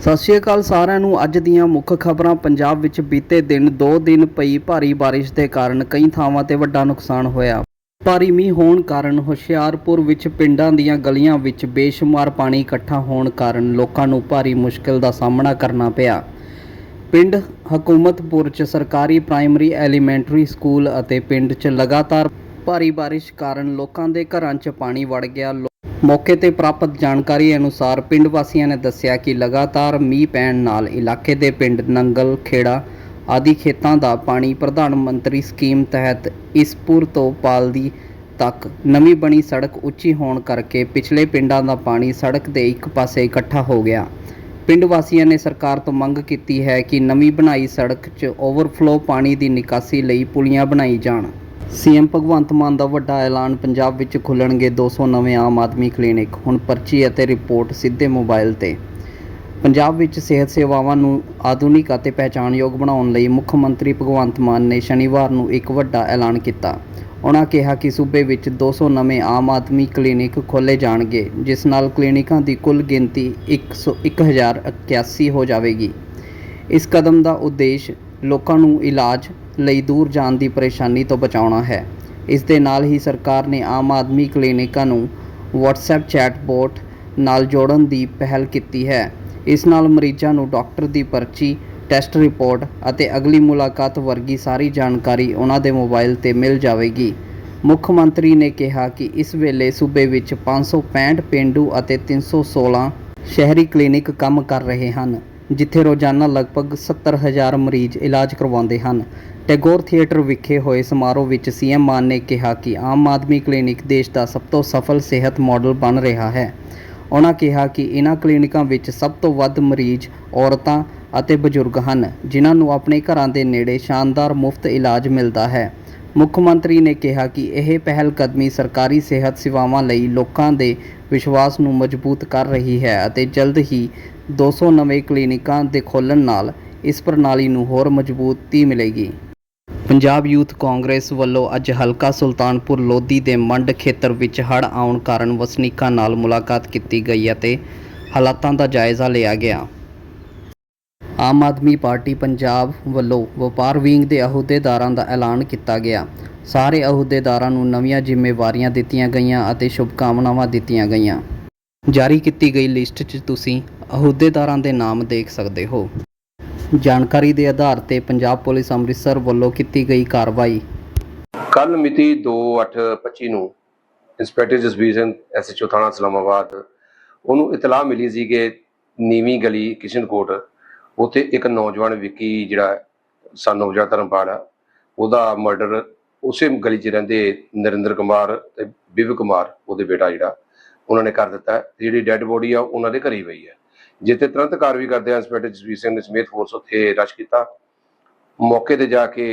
ਸਤਿ ਸ਼੍ਰੀ ਅਕਾਲ ਸਾਰਿਆਂ ਨੂੰ। ਅੱਜ ਦੀਆਂ ਮੁੱਖ ਖਬਰਾਂ ਪੰਜਾਬ ਵਿੱਚ ਬੀਤੇ ਦਿਨ 2 ਦਿਨ ਪਈ ਭਾਰੀ ਬਾਰਿਸ਼ ਦੇ ਕਾਰਨ ਕਈ ਥਾਵਾਂ ਤੇ ਵੱਡਾ ਨੁਕਸਾਨ ਹੋਇਆ। ਭਾਰੀ ਮੀਂਹ ਹੋਣ ਕਾਰਨ ਹੁਸ਼ਿਆਰਪੁਰ ਵਿੱਚ ਪਿੰਡਾਂ ਦੀਆਂ ਗਲੀਆਂ ਵਿੱਚ ਬੇਸ਼ੁਮਾਰ ਪਾਣੀ ਇਕੱਠਾ ਹੋਣ ਕਾਰਨ ਲੋਕਾਂ ਨੂੰ ਭਾਰੀ ਮੁਸ਼ਕਲ ਦਾ ਸਾਹਮਣਾ ਕਰਨਾ ਪਿਆ। ਪਿੰਡ ਹਕੂਮਤਪੁਰ ਚ ਸਰਕਾਰੀ ਪ੍ਰਾਇਮਰੀ ਐਲੀਮੈਂਟਰੀ ਸਕੂਲ ਅਤੇ ਪਿੰਡ ਚ ਲਗਾਤਾਰ ਭਾਰੀ ਬਾਰਿਸ਼ ਕਾਰਨ ਲੋਕਾਂ ਦੇ ਘਰਾਂ 'ਚ ਪਾਣੀ ਵੜ ਗਿਆ। ਲੋ- ਮੌਕੇ ਤੇ ਪ੍ਰਾਪਤ ਜਾਣਕਾਰੀ ਅਨੁਸਾਰ ਪਿੰਡ ਵਾਸੀਆਂ ਨੇ ਦੱਸਿਆ ਕਿ ਲਗਾਤਾਰ ਮੀਂਹ ਪੈਣ ਨਾਲ ਇਲਾਕੇ ਦੇ ਪਿੰਡ ਨੰਗਲ, ਖੇੜਾ ਆਦਿ ਖੇਤਾਂ ਦਾ ਪਾਣੀ ਪ੍ਰਧਾਨ ਮੰਤਰੀ ਸਕੀਮ ਤਹਿਤ ਇਸਪੁਰ ਤੋਂ ਪਾਲਦੀ ਤੱਕ ਨਵੀਂ ਬਣੀ ਸੜਕ ਉੱਚੀ ਹੋਣ ਕਰਕੇ ਪਿਛਲੇ ਪਿੰਡਾਂ ਦਾ ਪਾਣੀ ਸੜਕ ਦੇ ਇੱਕ ਪਾਸੇ ਇਕੱਠਾ ਹੋ ਗਿਆ। ਪਿੰਡ ਵਾਸੀਆਂ ਨੇ ਸਰਕਾਰ ਤੋਂ ਮੰਗ ਕੀਤੀ ਹੈ ਕਿ ਨਵੀਂ ਬਣਾਈ ਸੜਕ 'ਚ ਓਵਰਫਲੋ ਪਾਣੀ ਦੀ ਨਿਕਾਸੀ ਲਈ ਪੁਲੀਆਂ ਬਣਾਈ ਜਾਣ। ਸੀਐਮ ਭਗਵੰਤ ਮਾਨ ਦਾ ਵੱਡਾ ਐਲਾਨ ਪੰਜਾਬ ਵਿੱਚ ਖੁੱਲਣਗੇ 200 ਨਵੇਂ ਆਮ ਆਦਮੀ ਕਲੀਨਿਕ, ਹੁਣ ਪਰਚੀ ਅਤੇ ਰਿਪੋਰਟ ਸਿੱਧੇ ਮੋਬਾਈਲ ਤੇ। ਪੰਜਾਬ ਵਿੱਚ ਸਿਹਤ ਸੇਵਾਵਾਂ ਨੂੰ ਆਧੁਨਿਕ ਅਤੇ ਪਹਿਚਾਣਯੋਗ ਬਣਾਉਣ ਲਈ ਮੁੱਖ ਮੰਤਰੀ ਭਗਵੰਤ ਮਾਨ ਨੇ ਸ਼ਨੀਵਾਰ ਨੂੰ ਇੱਕ ਵੱਡਾ ਐਲਾਨ ਕੀਤਾ। ਉਹਨਾਂ ਕਿਹਾ ਕਿ ਸੂਬੇ ਵਿੱਚ 200 ਨਵੇਂ ਆਮ ਆਦਮੀ ਕਲੀਨਿਕ ਖੋਲ੍ਹੇ ਜਾਣਗੇ, ਜਿਸ ਨਾਲ ਕਲੀਨਿਕਾਂ ਦੀ ਕੁੱਲ ਗਿਣਤੀ 100 1081 ਹੋ ਜਾਵੇਗੀ। ਇਸ ਕਦਮ ਦਾ ਉਦੇਸ਼ ਲੋਕਾਂ ਨੂੰ ਇਲਾਜ ਲਈ ਦੂਰ ਜਾਣ ਦੀ ਪਰੇਸ਼ਾਨੀ ਤੋਂ ਬਚਾਉਣਾ ਹੈ। ਇਸ ਦੇ ਨਾਲ ਹੀ ਸਰਕਾਰ ਨੇ ਆਮ ਆਦਮੀ ਕਲੀਨਿਕਾਂ ਨੂੰ WhatsApp ਚੈਟਬੋਟ ਨਾਲ ਜੋੜਨ ਦੀ ਪਹਿਲ ਕੀਤੀ ਹੈ। ਇਸ ਨਾਲ ਮਰੀਜ਼ਾਂ ਨੂੰ ਡਾਕਟਰ ਦੀ ਪਰਚੀ, ਟੈਸਟ ਰਿਪੋਰਟ ਅਤੇ ਅਗਲੀ ਮੁਲਾਕਾਤ ਵਰਗੀ ਸਾਰੀ ਜਾਣਕਾਰੀ ਉਹਨਾਂ ਦੇ ਮੋਬਾਈਲ ਤੇ ਮਿਲ ਜਾਵੇਗੀ। ਮੁੱਖ ਮੰਤਰੀ ਨੇ ਕਿਹਾ ਕਿ ਇਸ ਵੇਲੇ ਸੂਬੇ ਵਿੱਚ 565 ਪਿੰਡੂ ਅਤੇ 316 ਸ਼ਹਿਰੀ ਕਲੀਨਿਕ ਕੰਮ ਕਰ ਰਹੇ ਹਨ। ਜਿੱਥੇ ਰੋਜ਼ਾਨਾ ਲਗਭਗ 70000 ਮਰੀਜ਼ ਇਲਾਜ ਕਰਵਾਉਂਦੇ ਹਨ। ਟੈਗੋਰ ਥੀਏਟਰ ਵਿਖੇ ਹੋਏ ਸਮਾਰੋਹ ਵਿੱਚ ਸੀਐਮ ਮਾਨ ਨੇ ਕਿਹਾ ਕਿ ਆਮ ਆਦਮੀ ਕਲੀਨਿਕ ਦੇਸ਼ ਦਾ ਸਭ ਤੋਂ ਸਫਲ ਸਿਹਤ ਮਾਡਲ ਬਣ ਰਿਹਾ ਹੈ। ਉਹਨਾਂ ਕਿਹਾ ਕਿ ਇਹਨਾਂ ਕਲੀਨਿਕਾਂ ਵਿੱਚ ਸਭ ਤੋਂ ਵੱਧ ਮਰੀਜ਼ ਔਰਤਾਂ ਅਤੇ ਬਜ਼ੁਰਗ ਹਨ, ਜਿਨ੍ਹਾਂ ਨੂੰ ਆਪਣੇ ਘਰਾਂ ਦੇ ਨੇੜੇ ਸ਼ਾਨਦਾਰ ਮੁਫਤ ਇਲਾਜ ਮਿਲਦਾ ਹੈ। ਮੁੱਖ ਮੰਤਰੀ ਨੇ ਕਿਹਾ ਕਿ ਇਹ ਪਹਿਲ ਕਦਮੀ ਸਰਕਾਰੀ ਸਿਹਤ ਸੇਵਾਵਾਂ ਲਈ ਲੋਕਾਂ ਦੇ ਵਿਸ਼ਵਾਸ ਨੂੰ ਮਜ਼ਬੂਤ ਕਰ ਰਹੀ ਹੈ ਅਤੇ ਜਲਦ ਹੀ 200 ਨਵੇਂ ਕਲੀਨਿਕਾਂ ਦੇ ਖੋਲ੍ਹਣ ਨਾਲ ਇਸ ਪ੍ਰਣਾਲੀ ਨੂੰ ਹੋਰ ਮਜ਼ਬੂਤੀ ਮਿਲੇਗੀ। ਪੰਜਾਬ ਯੂਥ ਕਾਂਗਰਸ ਵੱਲੋਂ ਅੱਜ ਹਲਕਾ ਸੁਲਤਾਨਪੁਰ ਲੋਧੀ ਦੇ ਮੰਡ ਖੇਤਰ ਵਿੱਚ ਹੜ੍ਹ ਆਉਣ ਕਾਰਨ ਵਸਨੀਕਾਂ ਨਾਲ ਮੁਲਾਕਾਤ ਕੀਤੀ ਗਈ ਅਤੇ ਹਾਲਾਤਾਂ ਦਾ ਜਾਇਜ਼ਾ ਲਿਆ ਗਿਆ। ਆਮ ਆਦਮੀ ਪਾਰਟੀ ਪੰਜਾਬ ਵੱਲੋਂ ਵਪਾਰ ਵਿੰਗ ਦੇ ਅਹੁਦੇਦਾਰਾਂ ਦਾ ਐਲਾਨ ਕੀਤਾ ਗਿਆ। ਸਾਰੇ ਅਹੁਦੇਦਾਰਾਂ ਨੂੰ ਨਵੀਆਂ ਜ਼ਿੰਮੇਵਾਰੀਆਂ ਦਿੱਤੀਆਂ ਗਈਆਂ ਅਤੇ ਸ਼ੁਭਕਾਮਨਾਵਾਂ ਦਿੱਤੀਆਂ ਗਈਆਂ। ਜਾਰੀ ਕੀਤੀ ਗਈ ਲਿਸਟ 'ਚ ਤੁਸੀਂ ਅਹੁਦੇਦਾਰਾਂ ਦੇ ਨਾਮ ਦੇਖ ਸਕਦੇ ਹੋ। ਜਾਣਕਾਰੀ ਦੇ ਆਧਾਰ ਤੇ ਪੰਜਾਬ ਪੁਲਿਸ ਅੰਮ੍ਰਿਤਸਰ ਵੱਲੋਂ ਕੀਤੀ ਗਈ ਕਾਰਵਾਈ। ਕੱਲ ਮਿਤੀ 2/8/25 ਨੂੰ ਇੰਸਪੈਕਟਰ ਜਸਬੀਰ ਸਿੰਘ ਐਸਐਚਓ ਥਾਣਾ ਇਸਲਾਮਾਬਾਦ, ਉਹਨੂੰ ਇਤਲਾਹ ਮਿਲੀ ਸੀ ਕਿ ਨੀਵੀਂ ਗਲੀ ਕਿਸ਼ਨਕੋਟ, ਉੱਥੇ ਇੱਕ ਨੌਜਵਾਨ ਵਿੱਕੀ ਜਿਹੜਾ ਸਾਨੂੰ ਜਿਹੜਾ ਧਰਮਪਾਲ ਆ, ਉਹਦਾ ਮਰਡਰ ਉਸੇ ਗਲੀ 'ਚ ਰਹਿੰਦੇ ਨਰਿੰਦਰ ਕੁਮਾਰ ਤੇ ਬਿਵ ਕੁਮਾਰ, ਉਹਦੇ ਬੇਟਾ ਜਿਹੜਾ, ਉਹਨਾਂ ਨੇ ਕਰ ਦਿੱਤਾ ਜਿਹੜੀ ਡੈੱਡ ਬੋਡੀ ਆ, ਉਹਨਾਂ ਦੇ ਘਰੇ ਹੀ ਪਈ ਹੈ। ਜਿੱਥੇ ਤੁਰੰਤ ਕਾਰਵਾਈ ਕਰਦੇ ਇੰਸਪੈਕਟਰ ਜਸਵੀਰ ਸਿੰਘ ਨੇ ਸਮੇਤ ਫੋਰਸ ਉੱਥੇ ਰਸ਼ ਕੀਤਾ। ਮੌਕੇ ਤੇ ਜਾ ਕੇ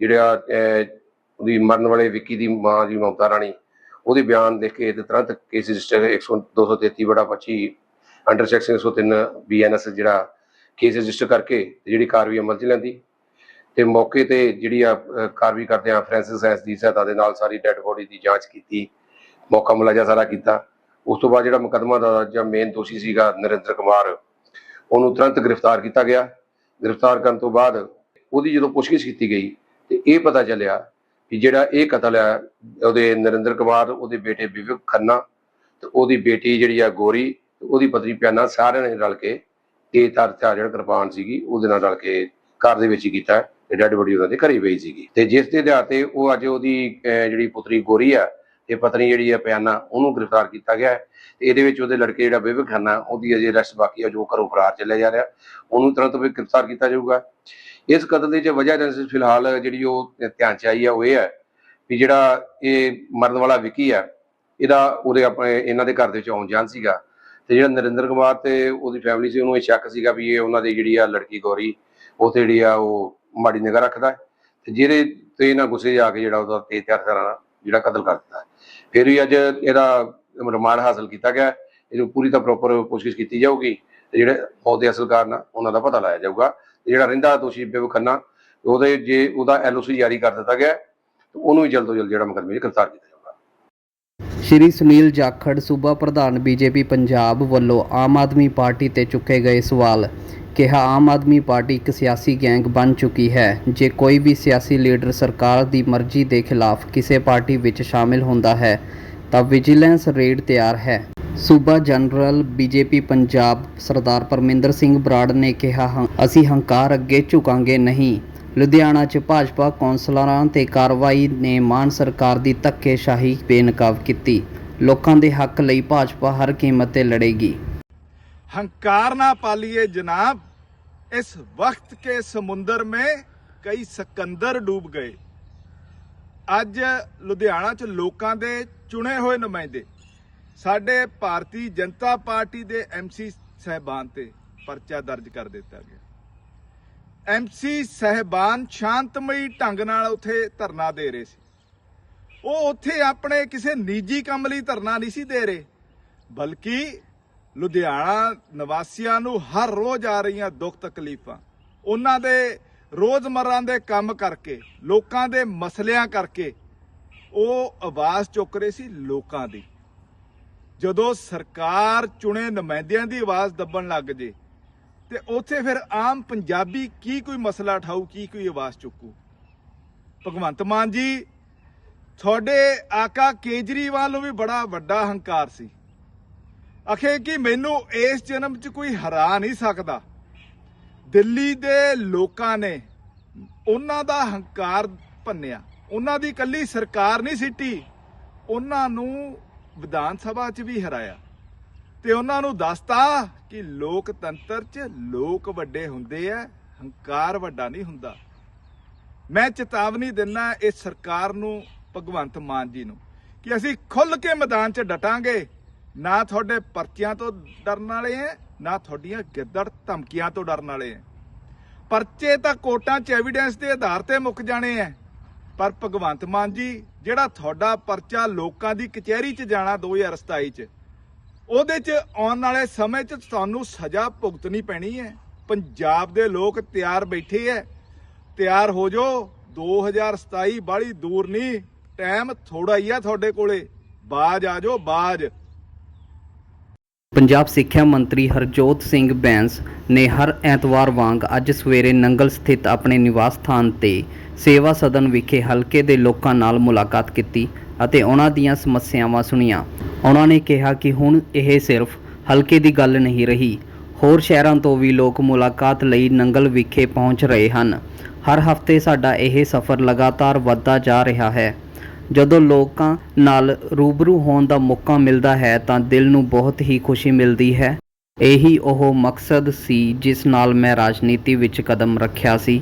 ਜਿਹੜਾ ਉਹਦੀ ਮਰਨ ਵਾਲੇ ਵਿੱਕੀ ਦੀ ਮਾਂ ਜੀ, ਮਮਤਾ ਰਾਣੀ, ਉਹਦੇ ਬਿਆਨ ਦੇਖ ਕੇ ਤੇ ਤੁਰੰਤ ਕੇਸ ਰਜਿਸਟਰ 100 233 ਬੜਾ 25 ਅੰਡਰ ਸੈਕਸ਼ਨ 103 ਬੀਐਨਐਸ ਜਿਹੜਾ ਕੇਸ ਰਜਿਸਟਰ ਕਰਕੇ ਜਿਹੜੀ ਕਾਰਵਾਈ ਅਮਲ 'ਚ ਲੈਂਦੀ ਤੇ ਮੌਕੇ ਤੇ ਜਿਹੜੀ ਆ ਕਾਰਵਾਈ ਕਰਦੇ ਆ ਫ੍ਰੈਂਸਿਸ ਸਾਇੰਸ ਦੀ ਸਹਾਇਤਾ ਦੇ ਨਾਲ ਸਾਰੀ ਡੈੱਡ ਬੋਡੀ ਦੀ ਜਾਂਚ ਕੀਤੀ, ਮੌਕਾ ਮੁਲਾਜ਼ਾ ਸਾਰਾ ਕੀਤਾ। ਉਸ ਤੋਂ ਬਾਅਦ ਜਿਹੜਾ ਮੁਕੱਦਮਾ ਦਾ ਜਾਂ ਮੇਨ ਦੋਸ਼ੀ ਸੀਗਾ ਨਰਿੰਦਰ ਕੁਮਾਰ, ਉਹਨੂੰ ਤੁਰੰਤ ਗ੍ਰਿਫਤਾਰ ਕੀਤਾ ਗਿਆ। ਗ੍ਰਿਫਤਾਰ ਕਰਨ ਤੋਂ ਬਾਅਦ ਉਹਦੀ ਜਦੋਂ ਪੁੱਛਗਿੱਛ ਕੀਤੀ ਗਈ, ਤੇ ਇਹ ਪਤਾ ਚੱਲਿਆ ਕਿ ਜਿਹੜਾ ਇਹ ਕਤਲ ਹੈ ਉਹਦੇ ਨਰਿੰਦਰ ਕੁਮਾਰ, ਉਹਦੇ ਬੇਟੇ ਵਿਵੇਕ ਖੰਨਾ ਤੇ ਉਹਦੀ ਬੇਟੀ ਜਿਹੜੀ ਆ ਗੋਰੀ, ਤੇ ਉਹਦੀ ਪਤਨੀ ਪਿਆਨਾ ਸਾਰਿਆਂ ਨੇ ਰਲ ਕੇ ਇਹ ਤਾਰ ਜਿਹੜਾ ਕਿਰਪਾਨ ਸੀਗੀ, ਉਹਦੇ ਨਾਲ ਰਲ ਕੇ ਘਰ ਦੇ ਵਿੱਚ ਹੀ ਕੀਤਾ। ਤੇ ਡੈਡ ਬੋਡੀ ਉਹਨਾਂ ਦੇ ਘਰੇ ਪਈ ਸੀਗੀ। ਤੇ ਜਿਸ ਦੇ ਆਧਾਰ ਤੇ ਉਹ ਅੱਜ ਉਹਦੀ ਜਿਹੜੀ ਪੁੱਤਰੀ ਗੋਰੀ ਆ, ਤੇ ਪਤਨੀ ਜਿਹੜੀ ਆ ਪਿਆਨਾ ਉਹਨੂੰ ਗ੍ਰਿਫਤਾਰ ਕੀਤਾ ਗਿਆ ਤੇ ਇਹਦੇ ਵਿੱਚ ਉਹਦੇ ਲੜਕੇ ਜਿਹੜਾ ਵਿਵੇਕ ਖੰਨਾ, ਉਹਦੀ ਅਜੇ ਅਰੈਸਟ ਬਾਕੀ ਆ, ਜੋ ਘਰੋਂ ਫਰਾਰ ਚੱਲਿਆ ਜਾ ਰਿਹਾ। ਉਹਨੂੰ ਤੁਰੰਤ ਵੀ ਗ੍ਰਿਫਤਾਰ ਕੀਤਾ ਜਾਊਗਾ। ਇਸ ਕਤਲ ਦੀ ਜੇ ਵਜ੍ਹਾ ਜੈਸੇ ਫਿਲਹਾਲ ਜਿਹੜੀ ਉਹ ਧਿਆਨ ਚ ਆਈ ਆ, ਉਹ ਇਹ ਹੈ ਵੀ ਜਿਹੜਾ ਇਹ ਮਰਨ ਵਾਲਾ ਵਿਕੀ ਆ, ਇਹਦਾ ਉਹਦੇ ਆਪਣੇ, ਇਹਨਾਂ ਦੇ ਘਰ ਦੇ ਵਿੱਚ ਆਉਣ ਜਾਣ ਸੀਗਾ। ਤੇ ਜਿਹੜਾ ਨਰਿੰਦਰ ਕੁਮਾਰ ਤੇ ਉਹਦੀ ਫੈਮਿਲੀ ਸੀ, ਉਹਨੂੰ ਇਹ ਸ਼ੱਕ ਸੀਗਾ ਵੀ ਇਹ ਉਹਨਾਂ ਦੀ ਜਿਹੜੀ ਆ ਲੜਕੀ ਗੌਰੀ, ਉਹ ਜਿਹੜੀ ਆ ਉਹ ਮਾੜੀ ਨਿਗਾਹ ਰੱਖਦਾ ਹੈ ਤੇ ਜਿਹਦੇ ਤੇ ਇਹਨਾਂ ਗੁੱਸੇ ਆ ਕੇ ਜਿਹੜਾ ਉਹਦਾ ਤੇਜ਼ ਤਿਆਰ ਕਰਾਣਾ ਜਿਹੜਾ ਕਤਲ ਕਰ ਦਿੱਤਾ ਹੈ। ਫਿਰ ਵੀ ਅੱਜ ਇਹਦਾ ਰਿਮਾਂਡ ਹਾਸਲ ਕੀਤਾ ਗਿਆ ਇਹਨੂੰ ਪੂਰੀ ਤਾਂ ਪ੍ਰੋਪਰ ਪੁੱਛਗਿੱਛ ਕੀਤੀ ਜਾਊਗੀ ਤੇ ਜਿਹੜੇ ਉਹਦੇ ਅਸਲ ਕਾਰਨ ਉਹਨਾਂ ਦਾ ਪਤਾ ਲਾਇਆ ਜਾਊਗਾ। ਜਿਹੜਾ ਰਹਿੰਦਾ ਦੋਸ਼ੀ ਬੇਵ ਖੰਨਾ ਉਹਦੇ ਜੇ ਉਹਦਾ ਐਲਓਸੀ ਜਾਰੀ ਕਰ ਦਿੱਤਾ ਗਿਆ ਤੇ ਉਹਨੂੰ ਵੀ ਜਲਦ ਤੋਂ ਜਲਦ ਜਿਹੜਾ ਮੁਕੱਦਮੇ 'ਚ ਗ੍ਰਿਫਤਾਰ ਕੀਤਾ ਜਾਊਗਾ। ਸ਼੍ਰੀ ਸੁਨੀਲ ਜਾਖੜ, ਸੂਬਾ ਪ੍ਰਧਾਨ ਬੀਜੇਪੀ ਪੰਜਾਬ ਵੱਲੋਂ ਆਮ ਆਦਮੀ ਪਾਰਟੀ ਤੇ ਚੁੱਕੇ ਗਏ ਸਵਾਲ। ਕਿਹਾ, ਆਮ ਆਦਮੀ ਪਾਰਟੀ ਇੱਕ ਸਿਆਸੀ ਗੈਂਗ ਬਣ ਚੁੱਕੀ ਹੈ। ਜੇ ਕੋਈ ਵੀ ਸਿਆਸੀ ਲੀਡਰ ਸਰਕਾਰ ਦੀ ਮਰਜ਼ੀ ਦੇ ਖਿਲਾਫ ਕਿਸੇ ਪਾਰਟੀ ਵਿੱਚ ਸ਼ਾਮਿਲ ਹੁੰਦਾ ਹੈ, ਤਾਂ ਵਿਜੀਲੈਂਸ ਰੇਡ ਤਿਆਰ ਹੈ। ਸੂਬਾ ਜਨਰਲ ਬੀਜੇਪੀ ਪੰਜਾਬ ਸਰਦਾਰ ਪਰਮਿੰਦਰ ਸਿੰਘ ਬਰਾੜ ਨੇ ਕਿਹਾ, ਹਾਂ, ਅਸੀਂ ਹੰਕਾਰ ਅੱਗੇ ਝੁਕਾਂਗੇ ਨਹੀਂ। ਲੁਧਿਆਣਾ 'ਚ ਭਾਜਪਾ ਕੌਂਸਲਰਾਂ ਤੇ ਕਾਰਵਾਈ ਨੇ ਮਾਨ ਸਰਕਾਰ ਦੀ ਧੱਕੇਸ਼ਾਹੀ ਬੇਨਕਾਬ ਕੀਤੀ। ਲੋਕਾਂ ਦੇ ਹੱਕ ਲਈ ਭਾਜਪਾ ਹਰ ਕੀਮਤ ਤੇ ਲੜੇਗੀ। हंकार ना पालिए जनाब इस वक्त के समुंदर में ਕਈ ਸਕੰਦਰ ਡੂਬ ਗਏ ਅੱਜ ਲੁਧਿਆਣਾ 'ਚ ਲੋਕਾਂ ਦੇ ਚੁਣੇ ਹੋਏ ਨੁਮਾਇੰਦੇ ਸਾਡੇ ਭਾਰਤੀ ਜਨਤਾ ਪਾਰਟੀ ਦੇ ਐਮਸੀ ਸਹਿਬਾਨ ਤੇ ਪਰਚਾ ਦਰਜ ਕਰ ਦਿੱਤਾ ਗਿਆ ਐਮਸੀ ਸਹਿਬਾਨ ਸ਼ਾਂਤਮਈ ਢੰਗ ਨਾਲ ਉੱਥੇ ਧਰਨਾ ਦੇ ਰਹੇ ਸੀ ਉਹ ਉੱਥੇ ਆਪਣੇ ਕਿਸੇ ਨਿੱਜੀ ਕੰਮ ਲਈ ਧਰਨਾ ਨਹੀਂ ਸੀ ਦੇ ਰਹੇ ਬਲਕਿ ਲੁਧਿਆਣਾ ਨਿਵਾਸੀਆਂ ਨੂੰ ਹਰ ਰੋਜ਼ ਆ ਰਹੀਆਂ ਦੁੱਖ ਤਕਲੀਫਾਂ। ਉਹਨਾਂ ਦੇ ਰੋਜ਼ਮਰਾਂ ਦੇ ਕੰਮ ਕਰਕੇ, ਲੋਕਾਂ ਦੇ ਮਸਲਿਆਂ ਕਰਕੇ ਉਹ ਆਵਾਜ਼ ਚੁੱਕ ਰਹੇ ਸੀ ਲੋਕਾਂ ਦੀ। ਜਦੋਂ ਸਰਕਾਰ ਚੁਣੇ ਨੁਮਾਇੰਦਿਆਂ ਦੀ ਆਵਾਜ਼ ਦੱਬਣ ਲੱਗ ਜੇ, ਤੇ ਉੱਥੇ ਫਿਰ ਆਮ ਪੰਜਾਬੀ ਕੀ ਕੋਈ ਮਸਲਾ ਉਠਾਊ, ਕੀ ਕੋਈ ਆਵਾਜ਼ ਚੁੱਕੂ? ਭਗਵੰਤ ਮਾਨ ਜੀ, ਤੁਹਾਡੇ ਆਕਾ ਕੇਜਰੀਵਾਲ ਨੂੰ ਵੀ ਬੜਾ ਵੱਡਾ ਹੰਕਾਰ ਸੀ। ਅਖੇ ਕਿ ਮੈਨੂੰ ਇਸ ਜਨਮ 'ਚ ਕੋਈ ਹਰਾ ਨਹੀਂ ਸਕਦਾ। ਦਿੱਲੀ ਦੇ ਲੋਕਾਂ ਨੇ ਉਹਨਾਂ ਦਾ ਹੰਕਾਰ ਭੰਨਿਆ। ਉਹਨਾਂ ਦੀ ਕੱਲੀ ਸਰਕਾਰ ਨਹੀਂ ਸਿੱਟੀ। ਉਹਨਾਂ ਨੂੰ ਵਿਧਾਨ ਸਭਾ 'ਚ ਵੀ ਹਰਾਇਆ। ਤੇ ਉਹਨਾਂ ਨੂੰ ਦੱਸਤਾ ਕਿ ਲੋਕਤੰਤਰ 'ਚ ਲੋਕ ਵੱਡੇ ਹੁੰਦੇ ਆ, ਹੰਕਾਰ ਵੱਡਾ ਨਹੀਂ ਹੁੰਦਾ। ਮੈਂ ਚੇਤਾਵਨੀ ਦਿੰਨਾ ਇਸ ਸਰਕਾਰ ਨੂੰ, ਭਗਵੰਤ ਮਾਨ ਜੀ ਨੂੰ, ਕਿ ਅਸੀਂ ਖੁੱਲ ਕੇ ਮੈਦਾਨ 'ਚ ਡਟਾਂਗੇ। ਨਾ ਤੁਹਾਡੇ ਪਰਚਿਆਂ ਤੋਂ ਡਰਨ ਵਾਲੇ ਐ, ਨਾ ਤੁਹਾਡੀਆਂ ਗਿੱਦੜ ਧਮਕੀਆਂ ਤੋਂ ਡਰਨ ਵਾਲੇ ਐ। ਪਰਚੇ ਤਾਂ ਕੋਰਟਾਂ 'ਚ ਐਵੀਡੈਂਸ ਦੇ ਆਧਾਰ ਤੇ ਮੁੱਕ ਜਾਣੇ ਐ। ਪਰ ਭਗਵੰਤ ਮਾਨ ਜੀ, ਜਿਹੜਾ ਤੁਹਾਡਾ ਪਰਚਾ ਲੋਕਾਂ ਦੀ ਕਚਹਿਰੀ 'ਚ ਜਾਣਾ 2027 'ਚ, ਉਹਦੇ 'ਚ ਆਉਣ ਵਾਲੇ ਸਮੇਂ 'ਚ ਤੁਹਾਨੂੰ ਸਜ਼ਾ ਭੁਗਤਣੀ ਪੈਣੀ ਹੈ ਪੰਜਾਬ ਦੇ ਲੋਕ ਤਿਆਰ ਬੈਠੇ ਐ। ਤਿਆਰ ਹੋ ਜਾਓ 2027 ਬਾਲੀ ਦੂਰ ਨਹੀਂ ਟਾਈਮ ਥੋੜਾ ਹੀ ਆ ਤੁਹਾਡੇ ਕੋਲੇ। ਬਾਜ ਆ ਜਾਓ, ਬਾਜ। ਪੰਜਾਬ ਸਿੱਖਿਆ ਮੰਤਰੀ ਹਰਜੋਤ ਸਿੰਘ ਬੈਂਸ ਨੇ ਹਰ ਐਤਵਾਰ ਵਾਂਗ ਅੱਜ ਸਵੇਰੇ ਨੰਗਲ ਸਥਿਤ ਆਪਣੇ ਨਿਵਾਸ ਸਥਾਨ ਤੇ ਸੇਵਾ ਸਦਨ ਵਿਖੇ ਹਲਕੇ ਦੇ ਲੋਕਾਂ ਨਾਲ ਮੁਲਾਕਾਤ ਕੀਤੀ ਅਤੇ ਉਹਨਾਂ ਦੀਆਂ ਸਮੱਸਿਆਵਾਂ ਸੁਣੀਆਂ। ਉਹਨਾਂ ਨੇ ਕਿਹਾ ਕਿ ਹੁਣ ਇਹ ਸਿਰਫ ਹਲਕੇ ਦੀ ਗੱਲ ਨਹੀਂ ਰਹੀ, ਹੋਰ ਸ਼ਹਿਰਾਂ ਤੋਂ ਵੀ ਲੋਕ ਮੁਲਾਕਾਤ ਲਈ ਨੰਗਲ ਵਿਖੇ ਪਹੁੰਚ ਰਹੇ ਹਨ। ਹਰ ਹਫ਼ਤੇ ਸਾਡਾ ਇਹ ਸਫ਼ਰ ਲਗਾਤਾਰ ਵੱਧਦਾ ਜਾ ਰਿਹਾ ਹੈ। ਜਦੋਂ ਲੋਕਾਂ ਨਾਲ ਰੂਬਰੂ ਹੋਣ ਦਾ ਮੌਕਾ ਮਿਲਦਾ ਹੈ ਤਾਂ ਦਿਲ ਨੂੰ ਬਹੁਤ ਹੀ ਖੁਸ਼ੀ ਮਿਲਦੀ ਹੈ। ਇਹੀ ਉਹ ਮਕਸਦ ਸੀ ਜਿਸ ਨਾਲ ਮੈਂ ਰਾਜਨੀਤੀ ਵਿੱਚ ਕਦਮ ਰੱਖਿਆ ਸੀ।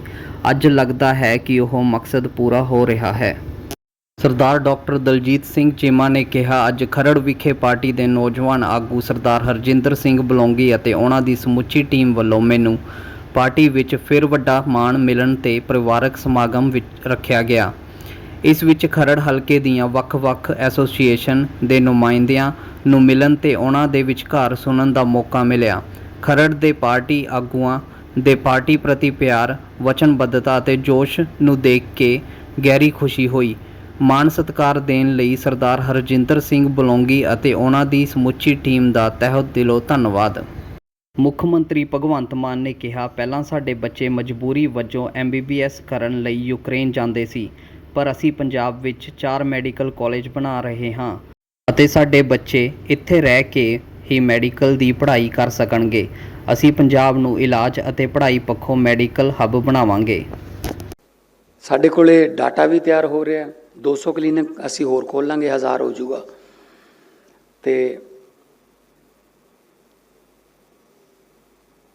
ਅੱਜ ਲੱਗਦਾ ਹੈ ਕਿ ਉਹ ਮਕਸਦ ਪੂਰਾ ਹੋ ਰਿਹਾ ਹੈ। ਸਰਦਾਰ ਡਾਕਟਰ ਦਲਜੀਤ ਸਿੰਘ ਚੀਮਾ ਨੇ ਕਿਹਾ, ਅੱਜ ਖਰੜ ਵਿਖੇ ਪਾਰਟੀ ਦੇ ਨੌਜਵਾਨ ਆਗੂ ਸਰਦਾਰ ਹਰਜਿੰਦਰ ਸਿੰਘ ਬਲੌਂਗੀ ਅਤੇ ਉਹਨਾਂ ਦੀ ਸਮੁੱਚੀ ਟੀਮ ਵੱਲੋਂ ਮੈਨੂੰ ਪਾਰਟੀ ਵਿੱਚ ਫਿਰ ਵੱਡਾ ਮਾਣ ਮਿਲਣ ਤੇ ਪਰਿਵਾਰਕ ਸਮਾਗਮ ਵਿੱਚ ਰੱਖਿਆ ਗਿਆ। ਇਸ ਵਿੱਚ ਖਰੜ ਹਲਕੇ ਦੀਆਂ ਵੱਖ-ਵੱਖ ਐਸੋਸੀਏਸ਼ਨ ਦੇ ਨੁਮਾਇੰਦਿਆਂ ਨੂੰ ਮਿਲਣ ਤੇ ਉਹਨਾਂ ਦੇ ਵਿਚਕਾਰ ਸੁਣਨ ਦਾ ਮੌਕਾ ਮਿਲਿਆ। ਖਰੜ ਦੇ ਪਾਰਟੀ ਆਗੂਆਂ ਦੇ ਪਾਰਟੀ ਪ੍ਰਤੀ ਪਿਆਰ, ਵਚਨਬੱਧਤਾ ਅਤੇ ਜੋਸ਼ ਨੂੰ ਦੇਖ ਕੇ ਗਹਿਰੀ ਖੁਸ਼ੀ ਹੋਈ। ਮਾਣ ਸਤਿਕਾਰ ਦੇਣ ਲਈ ਸਰਦਾਰ ਹਰਜਿੰਦਰ ਸਿੰਘ ਬਲੌਂਗੀ ਅਤੇ ਉਹਨਾਂ ਦੀ ਸਮੁੱਚੀ ਟੀਮ ਦਾ ਤਹਿ ਦਿਲੋਂ ਧੰਨਵਾਦ। ਮੁੱਖ ਮੰਤਰੀ ਭਗਵੰਤ ਮਾਨ ਨੇ ਕਿਹਾ, ਪਹਿਲਾਂ ਸਾਡੇ ਬੱਚੇ ਮਜਬੂਰੀ ਵਜੋਂ ਐਮਬੀਬੀਐਸ ਕਰਨ ਲਈ ਯੂਕਰੇਨ ਜਾਂਦੇ ਸੀ। ਪਰ ਅਸੀਂ ਪੰਜਾਬ ਵਿੱਚ ਚਾਰ ਮੈਡੀਕਲ ਕਾਲਜ ਬਣਾ ਰਹੇ ਹਾਂ ਅਤੇ ਸਾਡੇ ਬੱਚੇ ਇੱਥੇ ਰਹਿ ਕੇ ਹੀ ਮੈਡੀਕਲ ਦੀ ਪੜ੍ਹਾਈ ਕਰ ਸਕਣਗੇ। ਅਸੀਂ ਪੰਜਾਬ ਨੂੰ ਇਲਾਜ ਅਤੇ ਪੜ੍ਹਾਈ ਪੱਖੋਂ ਮੈਡੀਕਲ ਹੱਬ ਬਣਾਵਾਂਗੇ। ਸਾਡੇ ਕੋਲੇ ਡਾਟਾ ਵੀ ਤਿਆਰ ਹੋ ਰਿਹਾ। 200 ਕਲੀਨਿਕ ਅਸੀਂ ਹੋਰ ਖੋਲਾਂਗੇ 1000 ਹੋ ਜਾਊਗਾ। ਤੇ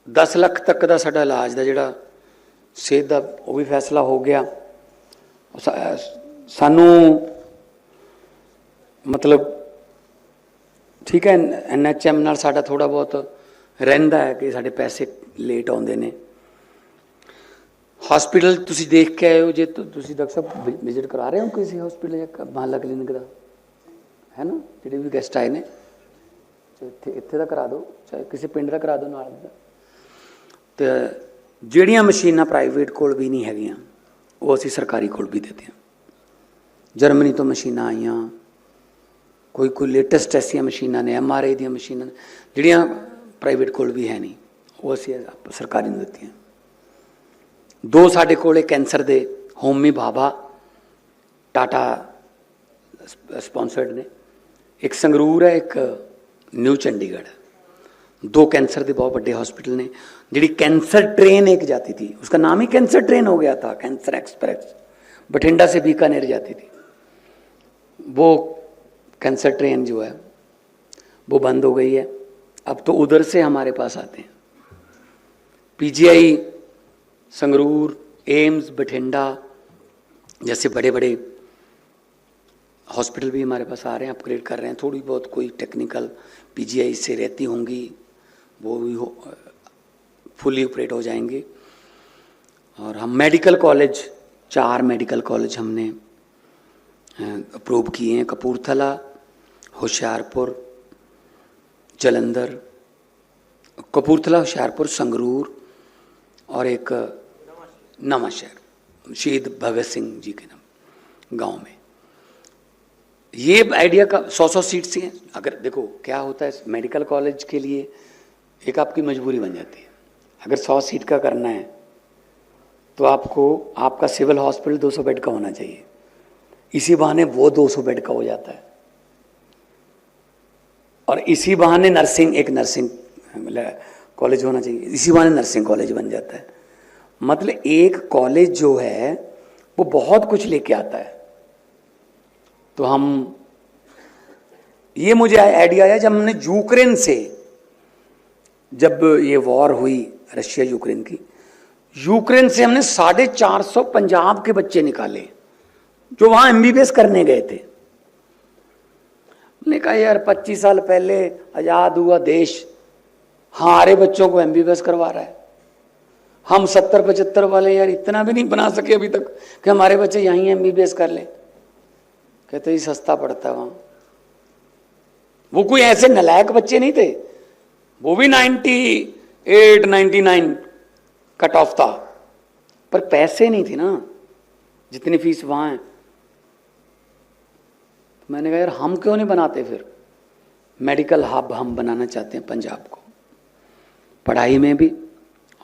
10 ਲੱਖ ਤੱਕ ਦਾ ਸਾਡਾ ਇਲਾਜ ਦਾ ਜਿਹੜਾ ਸਿਹਤ ਦਾ ਉਹ ਵੀ ਫੈਸਲਾ ਹੋ ਗਿਆ। ਸਾਨੂੰ ਮਤਲਬ ਠੀਕ ਹੈ ਐਨਐਚਐਮ ਨਾਲ ਸਾਡਾ ਥੋੜਾ ਬਹੁਤ ਰਹਿੰਦਾ ਹੈ ਕਿ ਸਾਡੇ ਪੈਸੇ ਲੇਟ ਆਉਂਦੇ ਨੇ। ਹਸਪੀਟਲ ਤੁਸੀਂ ਦੇਖ ਕੇ ਆਏ ਹੋ, ਜੇ ਤੁ- ਤੁਸੀਂ ਡਾਕਟਰ ਸਾਹਿਬ ਵਿਜ਼ਿਟ ਕਰਾ ਰਹੇ ਹੋ ਕਿਸੇ ਹਸਪੀਟਲ ਜਾਂ ਮਹੱਲਾ ਕਲੀਨਿਕ ਦਾ? ਹੈ ਨਾ? ਜਿਹੜੇ ਵੀ ਗੈਸਟ ਆਏ ਨੇ। ਇੱਥੇ ਇੱਥੇ ਦਾ ਕਰਾ ਦਿਓ, ਚਾਹੇ ਕਿਸੇ ਪਿੰਡ ਦਾ ਕਰਾ ਦਿਓ, ਨਾਲ ਦਾ। ਤੇ ਜਿਹੜੀਆਂ ਮਸ਼ੀਨਾਂ ਪ੍ਰਾਈਵੇਟ ਕੋਲ ਵੀ ਨਹੀਂ ਹੈਗੀਆਂ। ਉਹ ਅਸੀਂ ਸਰਕਾਰੀ ਕੋਲ ਵੀ ਦਿੱਤੀਆਂ। ਜਰਮਨੀ ਤੋਂ ਮਸ਼ੀਨਾਂ ਆਈਆਂ। ਕੋਈ ਕੋਈ ਲੇਟੈਸਟ ਐਸੀਆਂ ਮਸ਼ੀਨਾਂ ਨੇ ਐੱਮ ਆਰ ਆਈ ਦੀਆਂ ਮਸ਼ੀਨਾਂ ਨੇ, ਜਿਹੜੀਆਂ ਪ੍ਰਾਈਵੇਟ ਕੋਲ ਵੀ ਹੈ ਨਹੀਂ, ਉਹ ਅਸੀਂ ਸਰਕਾਰੀ ਨੂੰ ਦਿੱਤੀਆਂ। ਦੋ ਸਾਡੇ ਕੋਲੇ ਕੈਂਸਰ ਦੇ ਹੋਮੀ ਬਾਬਾ, ਟਾਟਾ ਸਪਾਂਸਰਡ ਨੇ। ਇੱਕ ਸੰਗਰੂਰ ਹੈ, ਇੱਕ ਨਿਊ ਚੰਡੀਗੜ੍ਹ। दो कैंसर के बहुत बड़े हॉस्पिटल ने जी कैंसर ट्रेन एक जाती थी, उसका नाम ही कैंसर ट्रेन हो गया था, कैंसर एक्सप्रेस, बठिंडा से बीकानेर जाती थी। वो कैंसर ट्रेन जो है, वो बंद हो गई है। अब तो उधर से हमारे पास आते हैं। पीजीआई, संगरूर, एम्स, बठिंडा जैसे बड़े बड़े हॉस्पिटल भी हमारे पास आ रहे हैं, अपग्रेड कर रहे हैं। थोड़ी बहुत कोई टेक्निकल पीजीआई से रहती होंगी वो भी हो फुली ऑपरेट हो जाएँगे। और हम मेडिकल कॉलेज चार मेडिकल कॉलेज हमने अप्रूव किए हैं। कपूरथला, होशियारपुर, जलंधर, कपूरथला, होशियारपुर, संगरूर और एक नवा शहर शहीद भगत सिंह जी के नाम, गाँव में। ये आइडिया का सौ सौ सीट्स ही हैं। अगर देखो, क्या होता है मेडिकल कॉलेज के लिए? एक आपकी मजबूरी बन जाती है। अगर सौ सीट का करना है तो आपको, आपका सिविल हॉस्पिटल 200 बेड का होना चाहिए। इसी बहाने वो 200 बेड का हो जाता है। और इसी बहाने नर्सिंग, एक नर्सिंग मतलब कॉलेज होना चाहिए। इसी बहाने नर्सिंग कॉलेज बन जाता है। मतलब एक कॉलेज जो है, वो बहुत कुछ लेके आता है। तो हम, ये मुझे आइडिया आया, जब हमने यूक्रेन से जब ये वॉर हुई रशिया यूक्रेन की, यूक्रेन से हमने साढ़े चार सौ पंजाब के बच्चे निकाले, जो वहाँ एमबीबीएस करने गए थे। मैंने कहा, यार, पच्चीस साल पहले आज़ाद हुआ देश, हमारे बच्चों को एमबीबीएस करवा रहा है। हम सत्तर, पचहत्तर वाले, यार, इतना भी नहीं बना सके अभी तक कि हमारे बच्चे यहीं एमबीबीएस कर ले। कहते ही सस्ता पड़ता है वहाँ। वो कोई ऐसे नलायक बच्चे नहीं थे वो भी 98 99 कट ऑफ़ था। पर पैसे नहीं थे ना, जितनी फ़ीस वहाँ है। तो मैंने कहा, यार, हम क्यों नहीं बनाते फिर? मेडिकल हब हम बनाना चाहते हैं पंजाब को। पढ़ाई में भी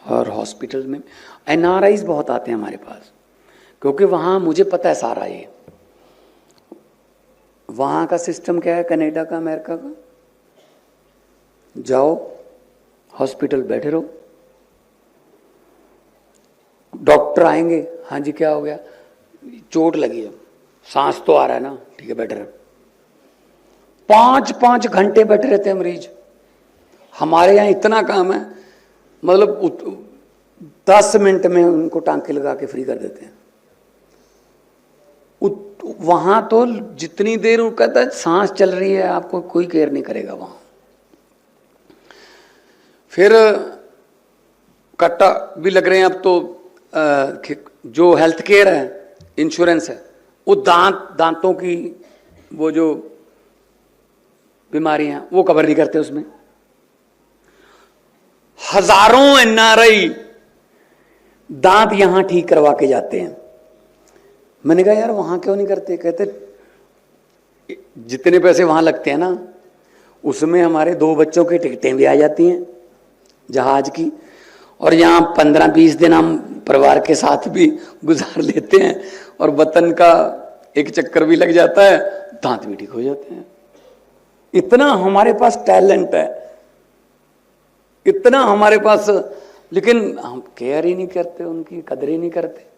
और हॉस्पिटल में एन बहुत आते हैं हमारे पास। क्योंकि वहाँ मुझे पता है सारा ये। वहाँ का सिस्टम क्या है? कनाडा का, अमेरिका का? जाओ हॉस्पिटल बैठे रहो। डॉक्टर आएँगे हाँ जी, क्या हो गया? चोट लगी है। सांस तो आ रहा है ना, ठीक है, बैठे रहो। पाँच पाँच घंटे बैठे रहते हैं मरीज़। हमारे यहाँ इतना काम है मतलब दस मिनट में उनको टांके लगा के फ्री कर देते हैं। वहाँ तो जितनी देर वो कहता है सांस चल रही है, आपको कोई केयर नहीं करेगा वहाँ। फिर, कट्टा भी लग रहे हैं अब तो खे- जो हेल्थ केयर है इंश्योरेंस है, वो दांत, दांतों की वो जो बीमारियाँ वो कवर नहीं करते उसमें। हज़ारों एनआरआई दांत यहाँ ठीक करवा के जाते हैं। मैंने कहा, यार, वहाँ क्यों नहीं करते? कहते, जितने पैसे वहाँ लगते हैं ना, उसमें हमारे दो बच्चों की टिकटें भी आ जाती हैं। जहाज़ की। और यहाँ पंद्रह बीस दिन हम परिवार के साथ भी गुजार लेते हैं और वतन का एक चक्कर भी लग जाता है, दांत भी ठीक हो जाते हैं। इतना हमारे पास टैलेंट है। इतना हमारे पास, लेकिन हम केयर ही नहीं करते, उनकी कदर ही नहीं करते।